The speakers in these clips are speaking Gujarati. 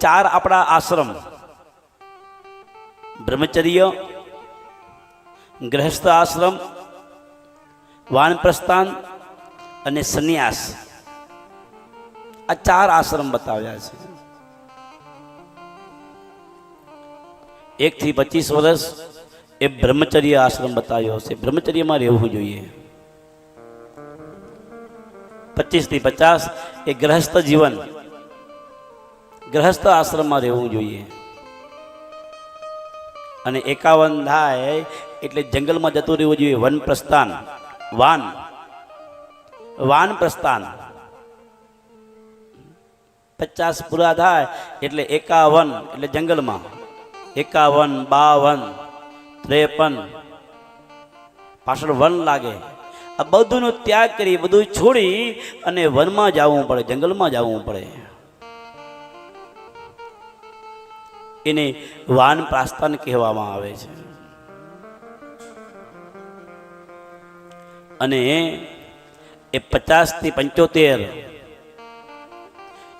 ચાર આપણા આશ્રમ. બ્રહ્મચર્ય ગ્રહસ્થ આશ્રમ વાનપ્રસ્થાન અને સંન્યાસ. આ ચાર આશ્રમ બતાવ્યા છે. એક થી પચીસ વર્ષ એ બ્રહ્મચર્ય આશ્રમ બતાવ્યો છે. બ્રહ્મચર્યમાં રહેવું જોઈએ. પચીસથી પચાસ એ ગ્રહસ્થ જીવન. ગ્રહસ્થ આશ્રમમાં રહેવું જોઈએ. અને એકાવન થાય એટલે જંગલમાં જતું રહેવું જોઈએ. વન પ્રસ્થાન. વાન. વાન પ્રસ્થાન. પચાસ પૂરા થાય એટલે એકાવન એટલે જંગલમાં. એકાવન, બાવન, ત્રેપન. પાછળ વન લાગે. આ બધુંનો ત્યાગ કરી, બધું છોડી અને વનમાં જવું પડે, જંગલમાં જવું પડે. એને વાન પ્રાસ્તાન કહેવામાં આવે છે. અને એ પચાસથી પંચોતેર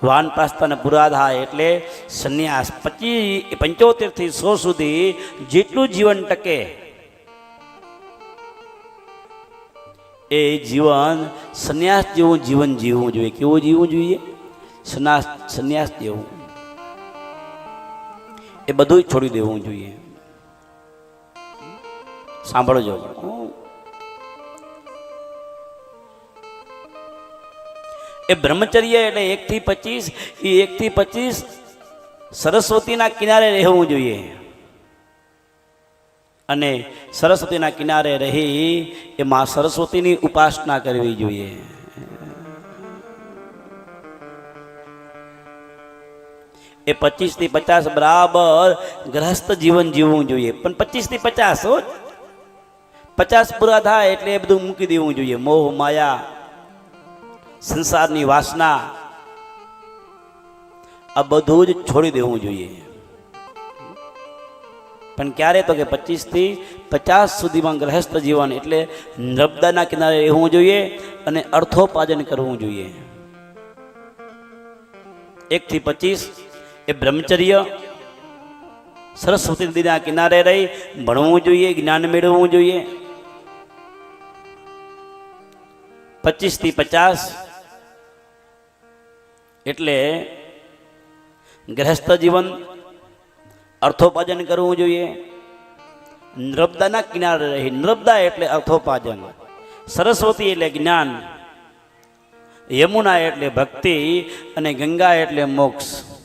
વાન પ્રાસ્તાન પૂરા થાય એટલે સંન્યાસ. પચીસ પંચોતેરથી સો સુધી જેટલું જીવન ટકે એ જીવન સંન્યાસ જેવું જીવન જીવવું જોઈએ. કેવું જીવવું જોઈએ? સંન્યાસ સંન્યાસ જેવું. એ બધું છોડી દેવું જોઈએ. સાંભળજો. એ બ્રહ્મચર્ય એટલે એક થી પચીસ, એ એક થી પચીસ સરસ્વતીના કિનારે રહેવું જોઈએ. અને સરસ્વતીના કિનારે રહી એ માં સરસ્વતીની ઉપાસના કરવી જોઈએ. એ પચીસથી પચાસ બરાબર ગ્રહસ્થ જીવન જીવવું જોઈએ. પણ પચીસથી પચાસ, હો. પચાસ પૂરા થાય એટલે એ બધું મૂકી દેવું જોઈએ. મોહ, માયા, સંસારની વાસના, આ બધું જ છોડી દેવું જોઈએ. પણ ક્યારે તો કે પચીસથી પચાસ સુધીમાં ગ્રહસ્થ જીવન એટલે નર્મદાના કિનારે રહેવું જોઈએ અને અર્થોપાર્જન કરવું જોઈએ. એક થી પચીસ એ બ્રહ્મચર્ય સરસ્વતી નદીના કિનારે રહી, ભણવું જોઈએ, જ્ઞાન મેળવવું જોઈએ. પચીસથી પચાસ એટલે ગ્રહસ્થ જીવન, અર્થોપાર્જન કરવું જોઈએ. નર્મદાના કિનારે રહી, નર્મદા એટલે અર્થોપાર્જન. સરસ્વતી એટલે જ્ઞાન, યમુના એટલે ભક્તિ અને ગંગા એટલે મોક્ષ.